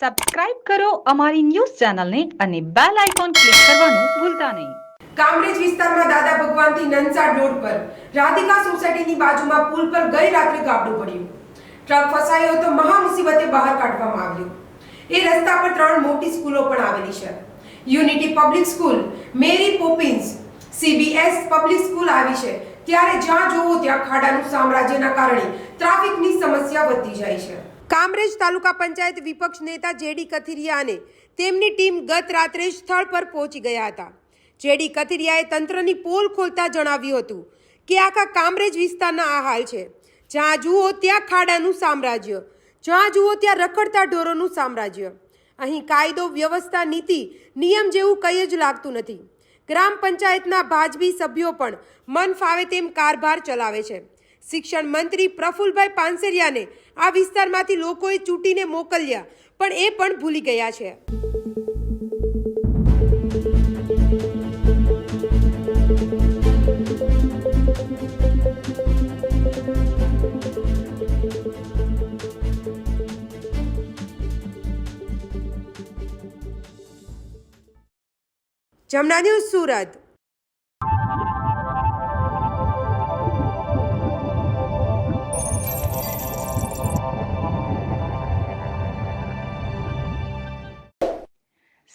Subscribe કરો અમારી news ચેનલને અને બેલ આઇકોન ક્લિક કરવાનું ભૂલતા નહીં. કામરેજ વિસ્તારમાં દાદા ભગવાનથી નનસાડ રોડ પર રાધિકા સોસાયટીની બાજુમાં પુલ પર ગઈ રાત્રે ગાબડું પડ્યું. ટ્રક ફસાયો તો મહા મુસીબતે બહાર કાઢવામાં આવ્યો. એ રસ્તા પર ત્રણ મોટી સ્કૂલો પણ આવેલી છે. Unity public school, Mary Poppins, CBS public school આવી છે. ત્યારે જ્યાં જોવો ત્યાં ખાડાનું સામ્રાજ્યના કારણે ટ્રાફિકની સમસ્યા વધતી જાય છે. કામરેજ તાલુકા પંચાયત વિપક્ષ નેતા જેડી કથિરિયા અને તેમની ટીમ ગત રાત્રે સ્થળ પર પહોંચી ગયા હતા. જેડી કથિરિયાએ તંત્રની પોલ ખોલતા જણાવ્યું હતું કે આખા કામરેજ વિસ્તારના આ હાલ છે. જ્યાં જુઓ ત્યાં ખાડાનું સામ્રાજ્ય, જ્યાં જુઓ ત્યાં રખડતા ઢોરોનું સામ્રાજ્ય. અહીં કાયદો, વ્યવસ્થા, નીતિ, નિયમ જેવું કંઈ જ લાગતું નથી. ગ્રામ પંચાયતના ભાજપી સભ્યો પણ મન ફાવે તેમ કારભાર ચલાવે છે. શિક્ષણ મંત્રી પ્રફુલભાઈ પાનસેરિયાને આ વિસ્તારમાંથી લોકોએ ચૂંટીને મોકલ્યા, પણ એ પણ ભૂલી ગયા છે. જમના ન્યૂઝ સુરત.